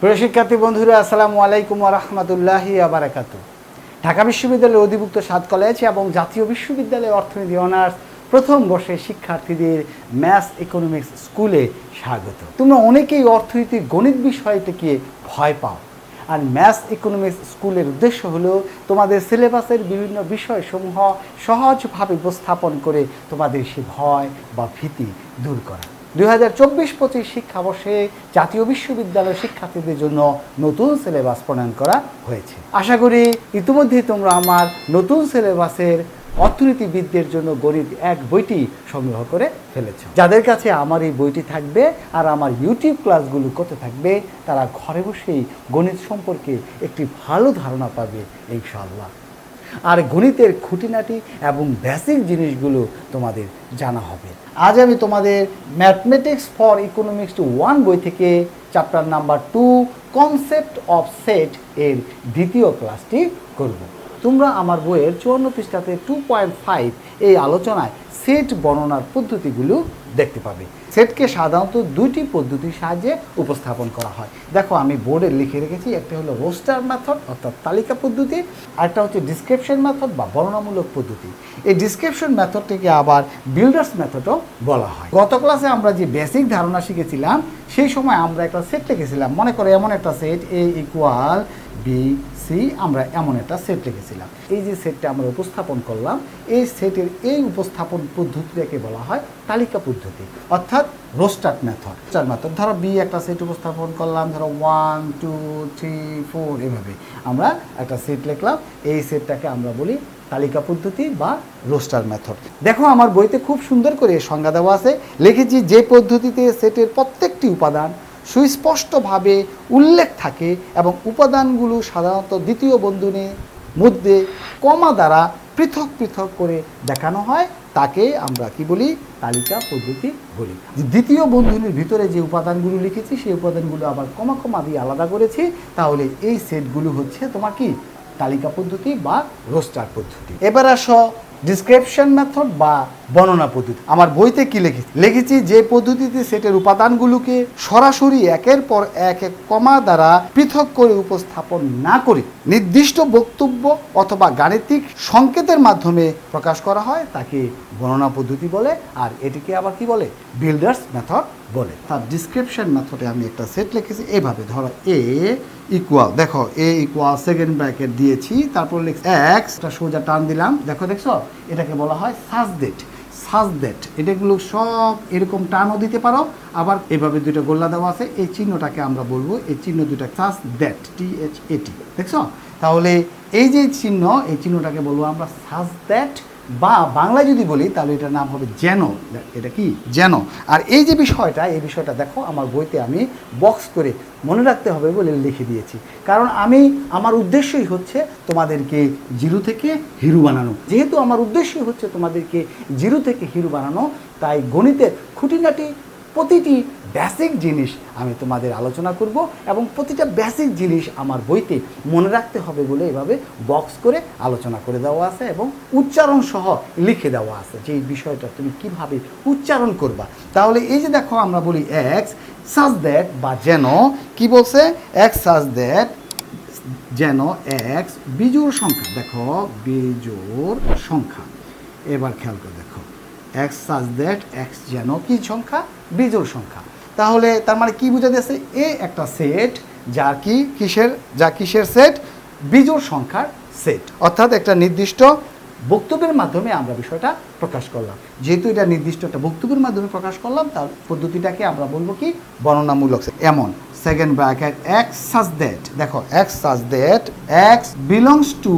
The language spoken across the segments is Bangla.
প্রিয় শিক্ষার্থী বন্ধুরা, আসসালামু আলাইকুম রহমতুল্লাহি আবারাকাত ঢাকা বিশ্ববিদ্যালয়ের অধিভুক্ত সাত কলেজ এবং জাতীয় বিশ্ববিদ্যালয়ের অর্থনীতি অনার্স প্রথম বর্ষের শিক্ষার্থীদের ম্যাথ ইকোনমিক্স স্কুলে স্বাগত। তোমরা অনেকেই অর্থনীতি গণিত বিষয়টিকে ভয় পাও। আর ম্যাথ ইকোনমিক্স স্কুলের উদ্দেশ্য হলো তোমাদের সিলেবাসের বিভিন্ন বিষয়সমূহ সহজভাবে উপস্থাপন করে তোমাদের সে ভয় বা ভীতি দূর করা। দুই হাজার চব্বিশ পঁচিশ শিক্ষাবর্ষে জাতীয় বিশ্ববিদ্যালয় শিক্ষার্থীদের জন্য নতুন সিলেবাস প্রণয়ন করা হয়েছে। আশা করি ইতিমধ্যেই তোমরা আমার নতুন সিলেবাসের অর্থনীতিবিদদের জন্য গণিত এক বইটি সংগ্রহ করে ফেলেছ। যাদের কাছে আমার এই বইটি থাকবে আর আমার ইউটিউব ক্লাসগুলো করতে থাকবে, তারা ঘরে বসেই গণিত সম্পর্কে একটি ভালো ধারণা পাবে, ইনশাআল্লাহ। আর গণিতের খুঁটিনাটি এবং বেসিক জিনিসগুলো তোমাদের জানা হবে। আজ আমি তোমাদের mathematics for economics two one বই থেকে chapter number two concept of set এর দ্বিতীয় ক্লাসটি করব। তোমরা আমার বইয়ের চুয়ান্ন পৃষ্ঠাতে টু পয়েন্ট ফাইভ এই আলোচনায় সেট বর্ণনার পদ্ধতিগুলো দেখতে পাবে। সেটকে সাধারণত দুইটি পদ্ধতির সাহায্যে উপস্থাপন করা হয়। দেখো, আমি বোর্ডে লিখে রেখেছি, একটা হলো রোস্টার মেথড অর্থাৎ তালিকা পদ্ধতি আরেকটা হচ্ছে ডিসক্রিপশন মেথড বা বর্ণনামূলক পদ্ধতি। এই ডিসক্রিপশন মেথডটিকে আবার বিল্ডার্স মেথডও বলা হয়। গত ক্লাসে আমরা যে বেসিক ধারণা শিখেছিলাম, সেই সময় আমরা একটা সেট লিখেছিলাম মনে করো, এমন একটা set A equal B C আমরা এমন একটা সেট লিখেছিলাম এই যে সেটটা আমরা উপস্থাপন করলাম, এই সেটের এই উপস্থাপন পদ্ধতিটাকে বলা হয় তালিকা পদ্ধতি, অর্থাৎ রোস্টার মেথড রোস্টার মেথড ধরো বি একটা সেট উপস্থাপন করলাম, ধরো ওয়ান টু থ্রি ফোর এভাবে। আমরা একটা সেট লিখলাম, এই সেটটাকে আমরা বলি তালিকা পদ্ধতি বা রোস্টার মেথড দেখো, আমার বইতে খুব সুন্দর করে সংজ্ঞা দেওয়া আছে, লিখেছি যে পদ্ধতিতে সেটের প্রত্যেকটি উপাদান সুস্পষ্টভাবে উল্লেখ থাকে এবং উপাদানগুলো সাধারণত দ্বিতীয় বন্ধনীর মধ্যে কমা দ্বারা পৃথক পৃথক করে দেখানো হয়। তাকে আমরা কি বলি? তালিকা পদ্ধতি বলি। দ্বিতীয় বন্ধনীর ভিতরে যে উপাদানগুলো লিখেছি, সেই উপাদানগুলো আবার কমা কমা দিয়ে আলাদা করেছি। তাহলে এই সেটগুলো হচ্ছে তোমার কি? তালিকা পদ্ধতি বা রোস্টার পদ্ধতি। এবার আসো ডিসক্রিপশন মেথড বা বর্ণনা পদ্ধতি। আমার বইতে কি লিখেছি? লিখেছি যে পদ্ধতিতে সেটের উপাদানগুলোকে সরাসরি একের পর এক এক কমা দ্বারা পৃথক করে উপস্থাপন না করে নির্দিষ্ট বক্তব্য অথবা গাণিতিক সংকেতের মাধ্যমে প্রকাশ করা হয়, তাকে বর্ণনা পদ্ধতি বলে। আর এটিকে আবার কি বলে? বিল্ডার্স মেথড বলে। তার ডিসক্রিপশন মেথডে আমি একটা সেট লিখেছি। এভাবে ধরো এ ইকুয়াল দেখো এ ইকুয়াল সেকেন্ড ব্র্যাকেট দিয়েছি, তারপর লিখ এক্স সোজা টান দিলাম। দেখো, দেখছ? এটাকে বলা হয় সাজদেট সাজদেট এটাগুলো সব এরকম টানও দিতে পারো। আবার এভাবে দুটো গোল্লা দেওয়া আছে। এই চিহ্নটাকে আমরা বলব, এই চিহ্ন দুটা সাজ দ্যাট টি এইচ এটি দেখছ? তাহলে এই যে চিহ্ন, এই চিহ্নটাকে বলব আমরা সাজ দ্যাট বা বাংলায় যদি বলি, তাহলে এটার নাম হবে যেন। এটা কি? যেন। আর এই যে বিষয়টা, এই বিষয়টা দেখো, আমার বইতে আমি বক্স করে মনে রাখতে হবে বলে লিখে দিয়েছি। কারণ আমি, আমার উদ্দেশ্যই হচ্ছে তোমাদেরকে জিরো থেকে হিরু বানানো। যেহেতু আমার উদ্দেশ্যই হচ্ছে তোমাদেরকে জিরো থেকে হিরু বানানো, তাই গণিতের খুঁটিনাটি প্রতিটি বেসিক জিনিস আমি তোমাদের আলোচনা করব এবং প্রতিটা বেসিক জিনিস আমার বইতে মনে রাখতে হবে বলে এভাবে বক্স করে আলোচনা করে দেওয়া আছে এবং উচ্চারণ সহ লিখে দেওয়া আছে। যে বিষয়টা তুমি কীভাবে উচ্চারণ করবা। তাহলে এই যে দেখো আমরা বলি এক্স সাজ দ্যাট বা যেন, কি বলছে? এক্স সাজ দ্যাট যেন এক্স বিজোড় সংখ্যা। দেখো, বিজোড় সংখ্যা। এবার খেয়াল করে দেখো। এক্স সাজ দ্যাট এক্স যেন কি সংখ্যা? বিজোড় সংখ্যা। তাহলে তার মানে কি বোঝা যাচ্ছে? এ একটা সেট যা কি কিসের? যা কিসের সেট বিজোড় সংখ্যার সেট অর্থাৎ একটা নির্দিষ্ট বক্তব্যের মাধ্যমে আমরা বিষয়টা প্রকাশ করলাম। যেহেতু এটা নির্দিষ্ট একটা বক্তব্যের মাধ্যমে প্রকাশ করলাম, তার পদ্ধতিটাকে আমরা বলব কি? বর্ণনামূলক এমন second bracket x such that দেখো x such that x belongs to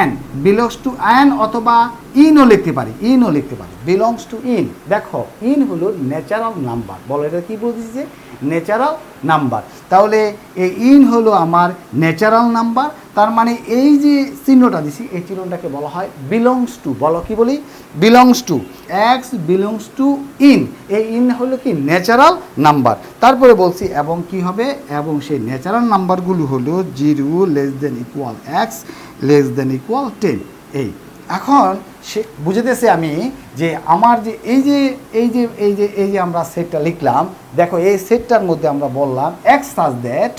N belongs to N অথবা ইনও লিখতে পারি ইনও লিখতে পারি বিলংস টু ইন দেখো ইন হলো ন্যাচারাল নাম্বার বলো, এটা কি যে ন্যাচারাল নাম্বার তাহলে এই ইন হলো আমার ন্যাচারাল নাম্বার তার মানে এই যে চিহ্নটা দিছি, এই চিহ্নটাকে বলা হয় বিলংস টু বলো, কি বলি? Belongs to x belongs to N এই ইন হলো কি? ন্যাচারাল নাম্বার তারপরে বলছি, এবং কি হবে? এবং সেই ন্যাচারাল নাম্বারগুলো হলো zero less than equal x less than equal ten এই। এখন সে বুঝেতেছি আমি যে আমার যে এই যে এই যে এই যে এই যে আমরা সেটটা লিখলাম, দেখো এই সেটটার মধ্যে আমরা বললাম এক্স সাজ দ্যাট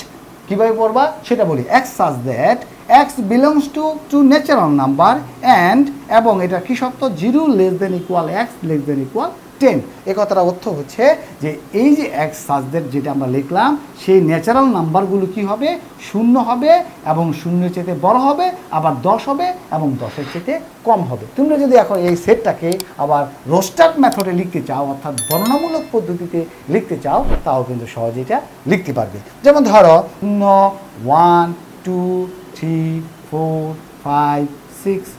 কীভাবে পড়বা? সেটা বলি x such that x belongs to to natural number and এবং এটা কি সত্য zero less than equal x less than equal ten এ কথাটা অর্থ হচ্ছে যে এই যে এক্স সাজদের যেটা আমরা লিখলাম, সেই ন্যাচারাল নাম্বারগুলো কি হবে? শূন্য হবে এবং শূন্যের চেয়ে বড় হবে, আবার দশ হবে এবং দশের চেতে কম হবে। তোমরা যদি এখন এই সেটটাকে আবার রোস্টার মেথডে লিখতে চাও, অর্থাৎ বর্ণনামূলক পদ্ধতিতে লিখতে চাও, তাও কিন্তু সহজে এটা লিখতে পারবে। যেমন ধরো শূন্য one two three four five six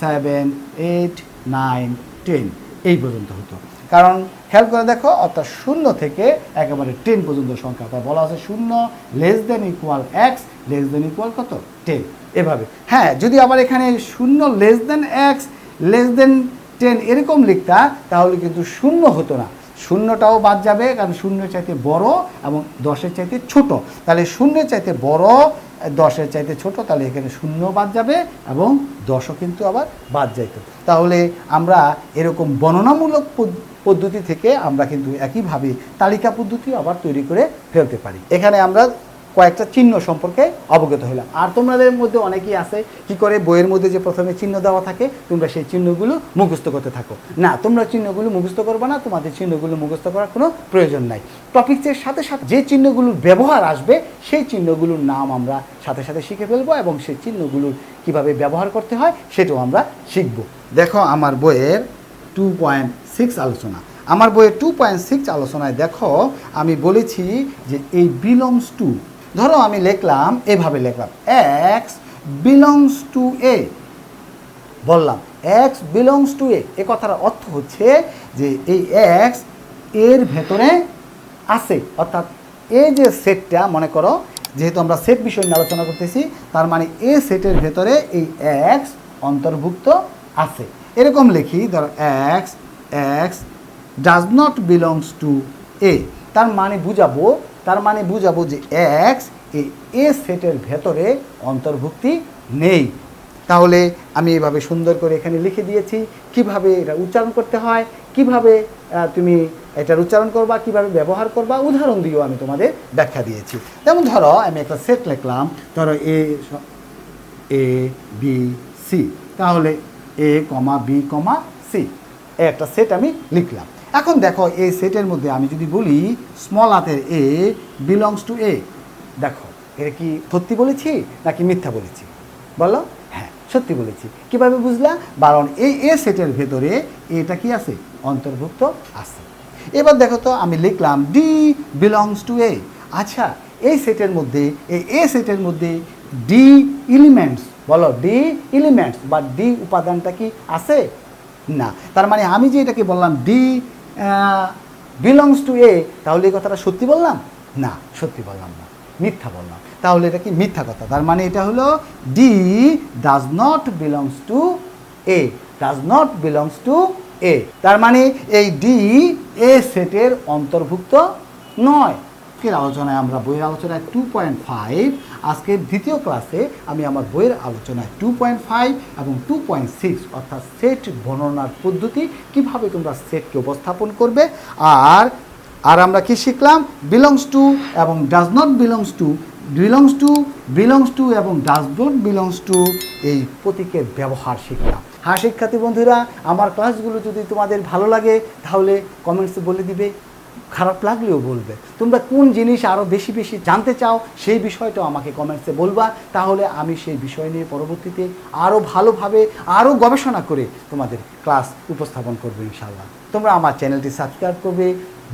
seven eight nine ten এই পর্যন্ত হতো। কারণ খেয়াল করে দেখো, অর্থাৎ শূন্য থেকে একেবারে টেন পর্যন্ত সংখ্যা। তাই বলা আছে শূন্য less than equal x less than equal কত? টেন এভাবে। হ্যাঁ যদি আবার এখানে শূন্য less than x less than ten এরকম লিখতা, তাহলে কিন্তু শূন্য হতো না। শূন্যটাও বাদ যাবে, কারণ শূন্য চাইতে বড় এবং দশের চাইতে ছোট। তাহলে শূন্যের চাইতে বড়, দশের চাইতে ছোট, তাহলে এখানে শূন্য বাদ যাবে এবং দশও কিন্তু আবার বাদ যাইত। তাহলে আমরা এরকম বর্ণনামূলক পদ- পদ্ধতি থেকে আমরা কিন্তু একইভাবে তালিকা পদ্ধতি আবার তৈরি করে ফেলতে পারি। এখানে আমরা কয়েকটা চিহ্ন সম্পর্কে অবগত হলাম আর তোমাদের মধ্যে অনেকেই আছে, কি করে বইয়ের মধ্যে যে প্রথমে চিহ্ন দেওয়া থাকে, তোমরা সেই চিহ্নগুলো মুখস্থ করতে থাকো। না, তোমরা চিহ্নগুলো মুখস্থ করবে না, তোমাদের চিহ্নগুলো মুখস্থ করার কোনো প্রয়োজন নাই। টপিক্সের সাথে সাথে যে চিহ্নগুলোর ব্যবহার আসবে, সেই চিহ্নগুলোর নাম আমরা সাথে সাথে শিখে ফেলব এবং সেই চিহ্নগুলোর কীভাবে ব্যবহার করতে হয়, সেটাও আমরা শিখব। দেখো, আমার বইয়ের টু পয়েন্ট সিক্স আলোচনা। আমার বইয়ের টু পয়েন্ট সিক্স আলোচনায় দেখো, আমি বলেছি যে এই বিলংস টু ধরো আমি লিখলাম, এভাবে লিখলাম এক্স বিলংস টু এ বললাম এক্স বিলংস টু এ এ কথার অর্থ হচ্ছে যে এই এক্সের ভেতরে আছে। অর্থাৎ এই যে সেটটা, মনে করো, যেহেতু আমরা সেট বিষয় নিয়ে আলোচনা করতেছি, তার মানে এ সেটের ভেতরে এই এক্স অন্তর্ভুক্ত আছে। এরকম লিখি, ধরো x x does not belongs to A তার মানে বুঝাবো তার মানে বুঝাবো যে এক্স এই এ সেটের ভেতরে অন্তর্ভুক্তি নেই। তাহলে আমি এভাবে সুন্দর করে এখানে লিখে দিয়েছি, কীভাবে এটা উচ্চারণ করতে হয়, কীভাবে তুমি এটার উচ্চারণ করবা, কীভাবে ব্যবহার করবা, উদাহরণ দিয়েও আমি তোমাদের ব্যাখ্যা দিয়েছি। যেমন ধরো, আমি একটা সেট লিখলাম, ধরো এ এ বি সি তাহলে A comma B comma C একটা সেট আমি লিখলাম। এখন দেখো, এই সেটের মধ্যে আমি যদি বলি স্মল হাতের এ বিলংস টু এ দেখো, এটা কি সত্যি বলেছি নাকি মিথ্যা বলেছি? বলো? হ্যাঁ সত্যি বলেছি। কীভাবে বুঝলা? কারণ এই এ সেটের ভেতরে এটা কি আছে? অন্তর্ভুক্ত আছে। এবার দেখো তো, আমি লিখলাম ডি বিলংস টু এ আচ্ছা এই সেটের মধ্যে, এই এ সেটের মধ্যে ডি এলিমেন্টস বলো ডি এলিমেন্টস বা ডি উপাদানটা কি আছে? না, তার মানে আমি যে এটাকে বললাম ডি বিলংস টু এ তাহলে এই কথাটা সত্যি বললাম? না, সত্যি বললাম না, মিথ্যা বললাম। তাহলে এটা কি মিথ্যা কথা? তার মানে এটা হলো D does not belongs to A does not belongs to A তার মানে এই ডি এ সেটের অন্তর্ভুক্ত নয়। আজকের আলোচনায় আমরা বইয়ের আলোচনায় টু পয়েন্ট ফাইভ আজকের দ্বিতীয় ক্লাসে আমি আমার বইয়ের আলোচনায় টু পয়েন্ট ফাইভ এবং টু পয়েন্ট সিক্স অর্থাৎ সেট বর্ণনার পদ্ধতি, কীভাবে তোমরা সেটকে উপস্থাপন করবে, আর আর আমরা কি শিখলাম? বিলংস টু এবং does not belongs to belongs to belongs to এবং ডাজ নট বিলংস টু এই প্রতীকের ব্যবহার শিখলাম। হ্যাঁ শিক্ষার্থী বন্ধুরা, আমার ক্লাসগুলো যদি তোমাদের ভালো লাগে, তাহলে কমেন্টসে বলে দিবে। খারাপ লাগলেও বলবে। তোমরা কোন জিনিস আরও বেশি বেশি জানতে চাও, সেই বিষয়টাও আমাকে কমেন্টসে বলবা। তাহলে আমি সেই বিষয় নিয়ে পরবর্তীতে আরও ভালোভাবে আরও গবেষণা করে তোমাদের ক্লাস উপস্থাপন করব ইনশাল্লাহ তোমরা আমার চ্যানেলটি সাবস্ক্রাইব করবে,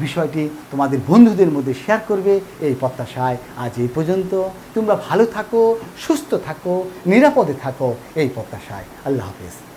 বিষয়টি তোমাদের বন্ধুদের মধ্যে শেয়ার করবে। এই প্রত্যাশায় আজ এই পর্যন্ত। তোমরা ভালো থাকো, সুস্থ থাকো, নিরাপদে থাকো, এই প্রত্যাশায়। আল্লাহ হাফেজ।